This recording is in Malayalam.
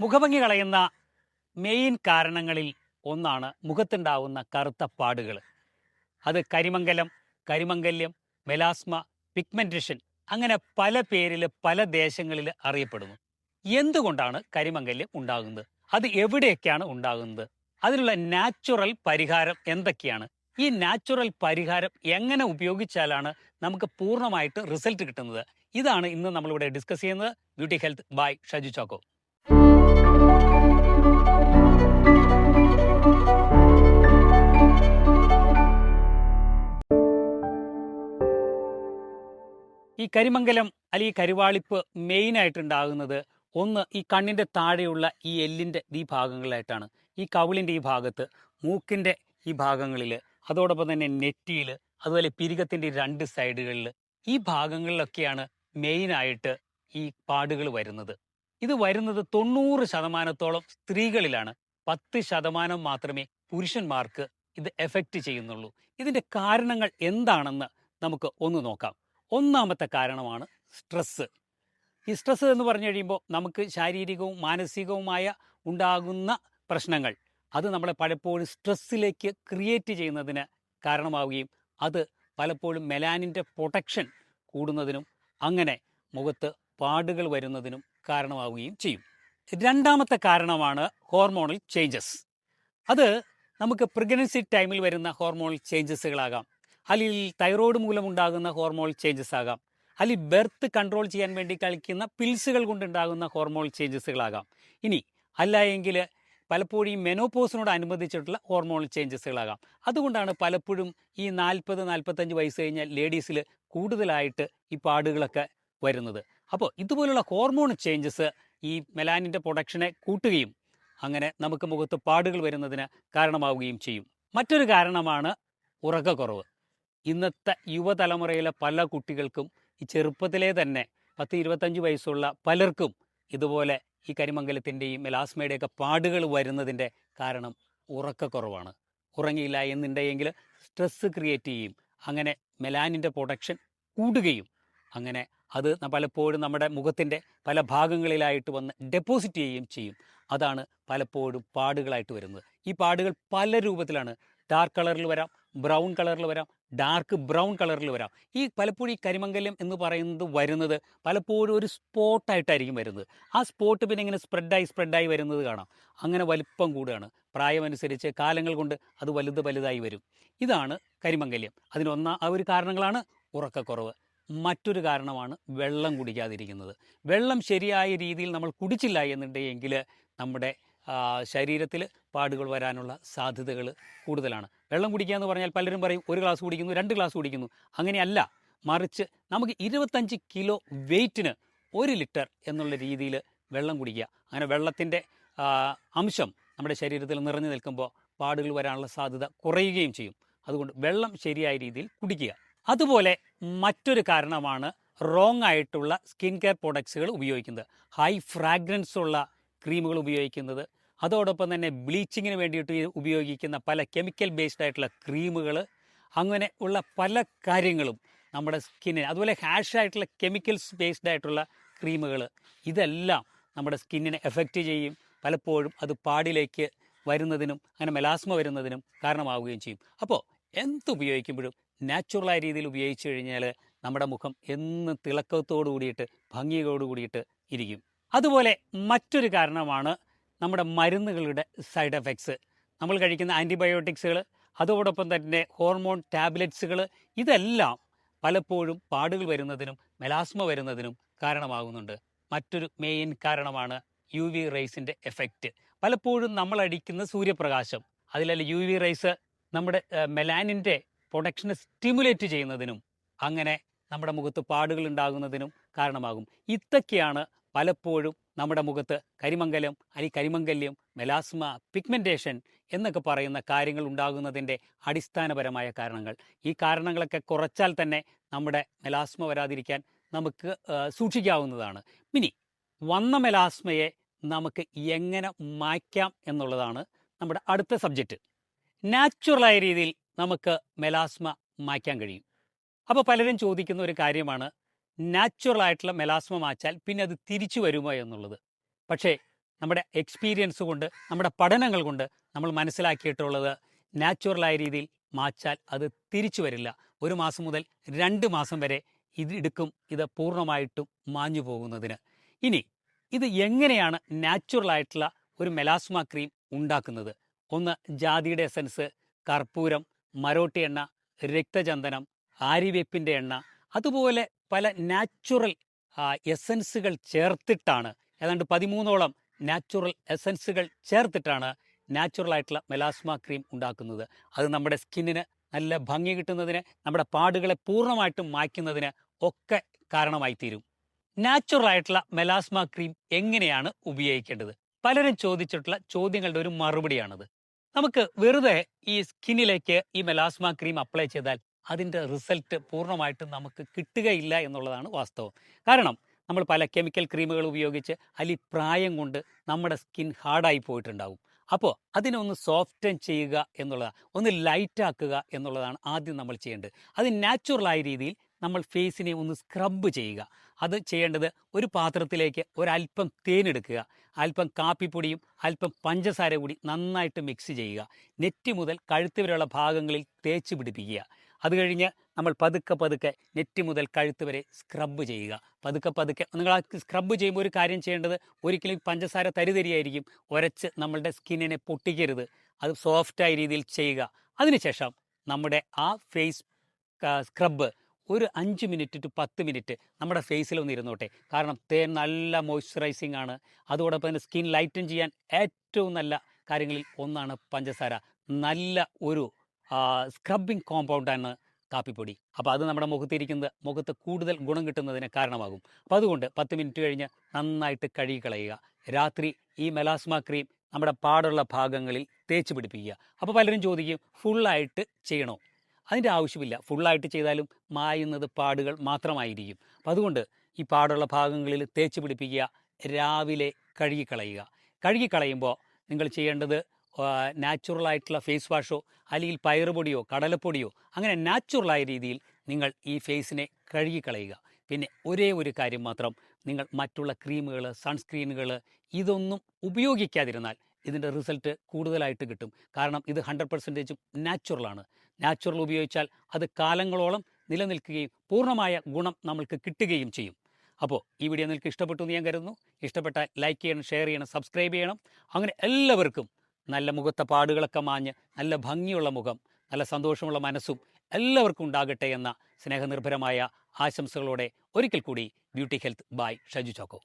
മുഖഭംഗി കളയുന്ന മെയിൻ കാരണങ്ങളിൽ ഒന്നാണ് മുഖത്തുണ്ടാവുന്ന കറുത്ത പാടുകൾ അത് കരിമംഗലം കരിമംഗല്യം മെലാസ്മ പിഗ്മെന്റേഷൻ അങ്ങനെ പല പേരിൽ പല ദേശങ്ങളിൽ അറിയപ്പെടുന്നു. എന്തുകൊണ്ടാണ് കരിമംഗല്യം ഉണ്ടാകുന്നത്? അത് എവിടെയൊക്കെയാണ് ഉണ്ടാകുന്നത്? അതിനുള്ള നാച്ചുറൽ പരിഹാരം എന്തൊക്കെയാണ്? ഈ നാച്ചുറൽ പരിഹാരം എങ്ങനെ ഉപയോഗിച്ചാലാണ് നമുക്ക് പൂർണമായിട്ട് റിസൾട്ട് കിട്ടുന്നത്? ഇതാണ് ഇന്ന് നമ്മളിവിടെ ഡിസ്കസ് ചെയ്യുന്നത്. Beauty health by Shaju Choco. കരിമംഗലം അല്ലെങ്കിൽ കരിവാളിപ്പ് മെയിനായിട്ട് ഉണ്ടാകുന്നത് ഒന്ന് ഈ കണ്ണിന്റെ താഴെയുള്ള ഈ എല്ലിന്റെ ഈ ഭാഗങ്ങളിലായിട്ടാണ്. ഈ കവിളിന്റെ ഈ ഭാഗത്ത് മൂക്കിന്റെ ഈ ഭാഗങ്ങളിൽ അതോടൊപ്പം തന്നെ നെറ്റിയിൽ അതുപോലെ പിരികത്തിന്റെ രണ്ട് സൈഡുകളിൽ ഈ ഭാഗങ്ങളിലൊക്കെയാണ് മെയിനായിട്ട് ഈ പാടുകൾ വരുന്നത്. ഇത് വരുന്നത് തൊണ്ണൂറ് ശതമാനത്തോളം സ്ത്രീകളിലാണ്. പത്ത് ശതമാനം മാത്രമേ പുരുഷന്മാർക്ക് ഇത് എഫക്റ്റ് ചെയ്യുന്നുള്ളൂ. ഇതിന്റെ കാരണങ്ങൾ എന്താണെന്ന് നമുക്ക് ഒന്ന് നോക്കാം. ഒന്നാമത്തെ കാരണമാണ് സ്ട്രെസ്സ് ഈ സ്ട്രെസ്സ് എന്ന് പറഞ്ഞു കഴിയുമ്പോൾ നമുക്ക് ശാരീരികവും മാനസികവുമായ ഉണ്ടാകുന്ന പ്രശ്നങ്ങൾ അത് നമ്മളെ പലപ്പോഴും സ്ട്രെസ്സിലേക്ക് ക്രിയേറ്റ് ചെയ്യുന്നതിന് കാരണമാവുകയും അത് പലപ്പോഴും മെലാനിന്റെ പ്രൊട്ടക്ഷൻ കൂടുന്നതിനും അങ്ങനെ മുഖത്ത് പാടുകൾ വരുന്നതിനും കാരണമാവുകയും ചെയ്യും. രണ്ടാമത്തെ കാരണമാണ് ഹോർമോണൽ ചേഞ്ചസ് അത് നമുക്ക് പ്രഗ്നൻസി ടൈമിൽ വരുന്ന ഹോർമോണൽ ചേഞ്ചസുകളാകാം അല്ലെങ്കിൽ തൈറോയ്ഡ് മൂലമുണ്ടാകുന്ന ഹോർമോൺ ചേഞ്ചസ് ആകാം. അല്ലെങ്കിൽ ബെർത്ത് കൺട്രോൾ ചെയ്യാൻ വേണ്ടി കളിക്കുന്ന പിൽസുകൾ കൊണ്ടുണ്ടാകുന്ന ഹോർമോൺ ചേഞ്ചസുകളാകാം ഇനി അല്ല എങ്കിൽ പലപ്പോഴും ഈ മെനോപോസിനോട് അനുബന്ധിച്ചിട്ടുള്ള ഹോർമോൺ ചേഞ്ചസുകളാകാം അതുകൊണ്ടാണ് പലപ്പോഴും ഈ നാൽപ്പത് നാൽപ്പത്തഞ്ച് വയസ്സ് കഴിഞ്ഞാൽ ലേഡീസിൽ കൂടുതലായിട്ട് ഈ പാടുകളൊക്കെ വരുന്നത്. അപ്പോൾ ഇതുപോലുള്ള ഹോർമോൺ ചേഞ്ചസ് ഈ മെലാനിന്റെ പ്രൊഡക്ഷനെ കൂട്ടുകയും അങ്ങനെ നമുക്ക് മുഖത്ത് പാടുകൾ വരുന്നതിന് കാരണമാവുകയും ചെയ്യും. മറ്റൊരു കാരണമാണ് ഉറക്കക്കുറവ്. ഇന്നത്തെ യുവതലമുറയിലെ പല കുട്ടികൾക്കും ഈ ചെറുപ്പത്തിലെ തന്നെ പത്ത് ഇരുപത്തഞ്ച് വയസ്സുള്ള പലർക്കും ഇതുപോലെ ഈ കരിമംഗലത്തിന്റെയും മെലാസ്മയുടെയൊക്കെ പാടുകൾ വരുന്നതിന്റെ കാരണം ഉറക്കക്കുറവാണ്. ഉറങ്ങിയില്ല എന്നുണ്ടെങ്കിൽ സ്ട്രെസ്സ് ക്രിയേറ്റ് ചെയ്യും. അങ്ങനെ മെലാനിന്റെ പ്രൊഡക്ഷൻ കൂടുകയും അങ്ങനെ അത് പലപ്പോഴും നമ്മുടെ മുഖത്തിന്റെ പല ഭാഗങ്ങളിലായിട്ട് വന്ന് ഡെപ്പോസിറ്റ് ചെയ്യുകയും ചെയ്യും. അതാണ് പലപ്പോഴും പാടുകളായിട്ട് വരുന്നത്. ഈ പാടുകൾ പല രൂപത്തിലാണ്. ഡാർക്ക് കളറിൽ വരാം ബ്രൗൺ കളറിൽ വരാം ഡാർക്ക് ബ്രൗൺ കളറിൽ വരാം. ഈ പലപ്പോഴും ഈ കരിമംഗല്യം എന്ന് പറയുന്നത് വരുന്നത് പലപ്പോഴും ഒരു സ്പോട്ടായിട്ടായിരിക്കും വരുന്നത്. ആ സ്പോട്ട് പിന്നെ ഇങ്ങനെ സ്പ്രെഡായി സ്പ്രെഡായി വരുന്നത് കാണാം. അങ്ങനെ വലിപ്പം കൂടുകയാണ്. പ്രായമനുസരിച്ച് കാലങ്ങൾ കൊണ്ട് അത് വലുത് വലുതായി വരും. ഇതാണ് കരിമംഗല്യം. അതിനൊന്നാം ആ ഒരു കാരണങ്ങളാണ് ഉറക്കക്കുറവ്. മറ്റൊരു കാരണമാണ് വെള്ളം കുടിക്കാതിരിക്കുന്നത്. വെള്ളം ശരിയായ രീതിയിൽ നമ്മൾ കുടിച്ചില്ല എന്നുണ്ടെങ്കിൽ നമ്മുടെ ശരീരത്തിൽ പാടുകൾ വരാനുള്ള സാധ്യതകൾ കൂടുതലാണ്. വെള്ളം കുടിക്കുക എന്ന് പറഞ്ഞാൽ പലരും പറയും ഒരു ഗ്ലാസ് കുടിക്കുന്നു രണ്ട് ഗ്ലാസ് കുടിക്കുന്നു. അങ്ങനെയല്ല. മറിച്ച് നമുക്ക് ഇരുപത്തഞ്ച് കിലോ വെയ്റ്റിന് ഒരു ലിറ്റർ എന്നുള്ള രീതിയിൽ വെള്ളം കുടിക്കുക. അങ്ങനെ വെള്ളത്തിന്റെ അംശം നമ്മുടെ ശരീരത്തിൽ നിറഞ്ഞു നിൽക്കുമ്പോൾ പാടുകൾ വരാനുള്ള സാധ്യത കുറയുകയും ചെയ്യും. അതുകൊണ്ട് വെള്ളം ശരിയായ രീതിയിൽ കുടിക്കുക. അതുപോലെ മറ്റൊരു കാരണമാണ് റോങ് ആയിട്ടുള്ള സ്കിൻ കെയർ പ്രൊഡക്ട്സുകൾ ഉപയോഗിക്കുന്നത്. ഹൈ ഫ്രാഗ്രൻസ് ഉള്ള ക്രീമുകൾ ഉപയോഗിക്കുന്നത്. അതോടൊപ്പം തന്നെ ബ്ലീച്ചിങ്ങിന് വേണ്ടിയിട്ട് ഉപയോഗിക്കുന്ന പല കെമിക്കൽ ബേസ്ഡ് ആയിട്ടുള്ള ക്രീമുകൾ അങ്ങനെ ഉള്ള പല കാര്യങ്ങളും നമ്മുടെ സ്കിന്നിന് അതുപോലെ ഹാഷ് ആയിട്ടുള്ള കെമിക്കൽസ് ബേസ്ഡ് ആയിട്ടുള്ള ക്രീമുകൾ ഇതെല്ലാം നമ്മുടെ സ്കിന്നിനെ എഫക്റ്റ് ചെയ്യും. പലപ്പോഴും അത് പാടിലേക്ക് വരുന്നതിനും അങ്ങനെ മെലാസ്മ വരുന്നതിനും കാരണമാവുകയും ചെയ്യും. അപ്പോൾ എന്ത് ഉപയോഗിക്കുമ്പോഴും നാച്ചുറലായ രീതിയിൽ ഉപയോഗിച്ച് കഴിഞ്ഞാൽ നമ്മുടെ മുഖം എന്നും തിളക്കത്തോടു കൂടിയിട്ട് ഭംഗിയോടു കൂടിയിട്ട് ഇരിക്കും. അതുപോലെ മറ്റൊരു കാരണമാണ് നമ്മുടെ മരുന്നുകളുടെ സൈഡ് എഫക്ട്സ്. നമ്മൾ കഴിക്കുന്ന ആന്റിബയോട്ടിക്സുകൾ അതോടൊപ്പം തന്നെ ഹോർമോൺ ടാബ്ലറ്റ്സുകൾ ഇതെല്ലാം പലപ്പോഴും പാടുകൾ വരുന്നതിനും മെലാസ്മ വരുന്നതിനും കാരണമാകുന്നുണ്ട്. മറ്റൊരു മെയിൻ കാരണമാണ് യു വി റേസിന്റെ എഫക്റ്റ് പലപ്പോഴും നമ്മൾ അടിക്കുന്ന സൂര്യപ്രകാശം അതിലല്ല യു വി റേസ് നമ്മുടെ മെലാനിന്റെ പ്രൊഡക്ഷനെ സ്റ്റിമുലേറ്റ് ചെയ്യുന്നതിനും അങ്ങനെ നമ്മുടെ മുഖത്ത് പാടുകൾ ഉണ്ടാകുന്നതിനും കാരണമാകും. ഇതൊക്കെയാണ് പലപ്പോഴും നമ്മുടെ മുഖത്ത് കരിമംഗലം അരി കരിമംഗല്യം മെലാസ്മ പിഗ്മെന്റേഷൻ എന്നൊക്കെ പറയുന്ന കാര്യങ്ങൾ ഉണ്ടാകുന്നതിന്റെ അടിസ്ഥാനപരമായ കാരണങ്ങൾ. ഈ കാരണങ്ങളൊക്കെ കുറച്ചാൽ തന്നെ നമ്മുടെ മെലാസ്മ വരാതിരിക്കാൻ നമുക്ക് സൂക്ഷിക്കാവുന്നതാണ്. ഇനി വന്ന മെലാസ്മയെ നമുക്ക് എങ്ങനെ മായ്ക്കാം എന്നുള്ളതാണ് നമ്മുടെ അടുത്ത സബ്ജക്റ്റ്. നാച്ചുറലായ രീതിയിൽ നമുക്ക് മെലാസ്മ മായ്ക്കാൻ കഴിയും. അപ്പോൾ പലരും ചോദിക്കുന്ന ഒരു കാര്യമാണ് നാച്ചുറൽ ആയിട്ടുള്ള മെലാസ്മ മാച്ചാൽ പിന്നെ അത് തിരിച്ചു വരുമോ എന്നുള്ളത്. പക്ഷേ നമ്മുടെ എക്സ്പീരിയൻസ് കൊണ്ട് നമ്മുടെ പഠനങ്ങൾ കൊണ്ട് നമ്മൾ മനസ്സിലാക്കിയിട്ടുള്ളത് നാച്ചുറലായ രീതിയിൽ മാച്ചാൽ അത് തിരിച്ചു വരില്ല. ഒരു മാസം മുതൽ രണ്ട് മാസം വരെ ഇത് എടുക്കും ഇത് പൂർണമായിട്ടും മാഞ്ഞു പോകുന്നതിന്. ഇനി ഇത് എങ്ങനെയാണ് നാച്ചുറലായിട്ടുള്ള ഒരു മെലാസ്മ ക്രീം ഉണ്ടാക്കുന്നത്? ഒന്ന് ജാതിയുടെ എസൻസ് കർപ്പൂരം മരോട്ടി എണ്ണ രക്തചന്ദനം ആര്യവേപ്പിന്റെ എണ്ണ അതുപോലെ പല നാച്ചുറൽ എസൻസുകൾ ചേർത്തിട്ടാണ്. ഏതാണ്ട് പതിമൂന്നോളം നാച്ചുറൽ എസൻസുകൾ ചേർത്തിട്ടാണ് നാച്ചുറൽ ആയിട്ടുള്ള മെലാസ്മ ക്രീം ഉണ്ടാക്കുന്നത്. അത് നമ്മുടെ സ്കിന്നിന് നല്ല ഭംഗി കിട്ടുന്നതിന് നമ്മുടെ പാടുകളെ പൂർണമായിട്ടും മായ്ക്കുന്നതിന് ഒക്കെ കാരണമായി തീരും നാച്ചുറൽ ആയിട്ടുള്ള മെലാസ്മ ക്രീം എങ്ങനെയാണ് ഉപയോഗിക്കേണ്ടത്? പലരും ചോദിച്ചിട്ടുള്ള ചോദ്യങ്ങളുടെ ഒരു മറുപടിയാണത്. നമുക്ക് വെറുതെ ഈ സ്കിന്നിലേക്ക് ഈ മെലാസ്മ ക്രീം അപ്ലൈ ചെയ്താൽ അതിന്റെ റിസൾട്ട് പൂർണമായിട്ടും നമുക്ക് കിട്ടുകയില്ല എന്നുള്ളതാണ് വാസ്തവം. കാരണം നമ്മൾ പല കെമിക്കൽ ക്രീമുകൾ ഉപയോഗിച്ച് അലി പ്രായം കൊണ്ട് നമ്മുടെ സ്കിൻ ഹാർഡായി പോയിട്ടുണ്ടാകും അപ്പോൾ അതിനൊന്ന് സോഫ്റ്റൻ ചെയ്യുക എന്നുള്ളതാണ് ഒന്ന് ലൈറ്റാക്കുക എന്നുള്ളതാണ് ആദ്യം നമ്മൾ ചെയ്യേണ്ടത്. അത് നാച്ചുറലായ രീതിയിൽ നമ്മൾ ഫേസിനെ ഒന്ന് സ്ക്രബ് ചെയ്യുക. അത് ചെയ്യേണ്ടത് ഒരു പാത്രത്തിലേക്ക് ഒരല്പം തേനെടുക്കുക അല്പം കാപ്പിപ്പൊടിയും അല്പം പഞ്ചസാര കൂടി നന്നായിട്ട് മിക്സ് ചെയ്യുക. നെറ്റി മുതൽ കഴുത്ത് വരെയുള്ള ഭാഗങ്ങളിൽ തേച്ച് പിടിപ്പിക്കുക. അത് കഴിഞ്ഞ് നമ്മൾ പതുക്കെ പതുക്കെ നെറ്റ് മുതൽ കഴുത്ത് വരെ സ്ക്രബ് ചെയ്യുക. പതുക്കെ പതുക്കെ നിങ്ങൾ ആ സ്ക്രബ് ചെയ്യുമ്പോൾ ഒരു കാര്യം ചെയ്യേണ്ടത് ഒരിക്കലും പഞ്ചസാര തരിതരിയായിരിക്കും. ഉരച്ച് നമ്മളുടെ സ്കിന്നിനെ പൊട്ടിക്കരുത്. അത് സോഫ്റ്റായ രീതിയിൽ ചെയ്യുക. അതിനുശേഷം നമ്മുടെ ആ ഫേസ് സ്ക്രബ് ഒരു അഞ്ച് മിനിറ്റ് ടു പത്ത് മിനിറ്റ് നമ്മുടെ ഫേസിൽ ഒന്ന് ഇരുന്നോട്ടെ. കാരണം തേൻ നല്ല മോയ്സ്ചറൈസിങ് ആണ്. അതോടൊപ്പം തന്നെ സ്കിൻ ലൈറ്റൻ ചെയ്യാൻ ഏറ്റവും നല്ല കാര്യങ്ങളിൽ ഒന്നാണ് പഞ്ചസാര. നല്ല ഒരു സ്ക്രബിങ് കോമ്പൗണ്ടാണ് കാപ്പിപ്പൊടി. അപ്പോൾ അത് നമ്മുടെ മുഖത്തിരിക്കുന്നത് മുഖത്ത് കൂടുതൽ ഗുണം കിട്ടുന്നതിന് കാരണമാകും. അപ്പോൾ അതുകൊണ്ട് പത്ത് മിനിറ്റ് കഴിഞ്ഞ് നന്നായിട്ട് കഴുകി കളയുക രാത്രി ഈ മെലാസ്മ ക്രീം നമ്മുടെ പാടുള്ള ഭാഗങ്ങളിൽ തേച്ച് പിടിപ്പിക്കുക. അപ്പോൾ പലരും ചോദിക്കും ഫുള്ളായിട്ട് ചെയ്യണോ? അതിന്റെ ആവശ്യമില്ല. ഫുള്ളായിട്ട് ചെയ്താലും മായുന്നത് പാടുകൾ മാത്രമായിരിക്കും. അപ്പം അതുകൊണ്ട് ഈ പാടുള്ള ഭാഗങ്ങളിൽ തേച്ച് പിടിപ്പിക്കുക രാവിലെ കഴുകിക്കളയുക. കഴുകിക്കളയുമ്പോൾ നിങ്ങൾ ചെയ്യേണ്ടത് നാച്ചുറലായിട്ടുള്ള ഫേസ് വാഷോ അല്ലെങ്കിൽ പയറുപൊടിയോ കടലപ്പൊടിയോ അങ്ങനെ നാച്ചുറലായ രീതിയിൽ നിങ്ങൾ ഈ ഫേസിനെ കഴുകിക്കളയുക. പിന്നെ ഒരേ ഒരു കാര്യം മാത്രം നിങ്ങൾ മറ്റുള്ള ക്രീമുകൾ സൺസ്ക്രീനുകൾ ഇതൊന്നും ഉപയോഗിക്കാതിരുന്നാൽ ഇതിന്റെ റിസൾട്ട് കൂടുതലായിട്ട് കിട്ടും. കാരണം ഇത് ഹൺഡ്രഡ് പെർസെന്റേജും നാച്ചുറലാണ് നാച്ചുറൽ ഉപയോഗിച്ചാൽ അത് കാലങ്ങളോളം നിലനിൽക്കുകയും പൂർണമായ ഗുണം നമ്മൾക്ക് കിട്ടുകയും ചെയ്യും. അപ്പോൾ ഈ വീഡിയോ നിങ്ങൾക്ക് ഇഷ്ടപ്പെട്ടു എന്ന് ഞാൻ കരുതുന്നു. ഇഷ്ടപ്പെട്ടാൽ ലൈക്ക് ചെയ്യണം ഷെയർ ചെയ്യണം സബ്സ്ക്രൈബ് ചെയ്യണം. അങ്ങനെ എല്ലാവർക്കും നല്ല മുഖത്തെ പാടുകളൊക്കെ മാഞ്ഞ് നല്ല ഭംഗിയുള്ള മുഖം നല്ല സന്തോഷമുള്ള മനസ്സും എല്ലാവർക്കും ഉണ്ടാകട്ടെ എന്ന സ്നേഹനിർഭരമായ ആശംസകളോടെ ഒരിക്കൽ കൂടി beauty health by Shaju Choco.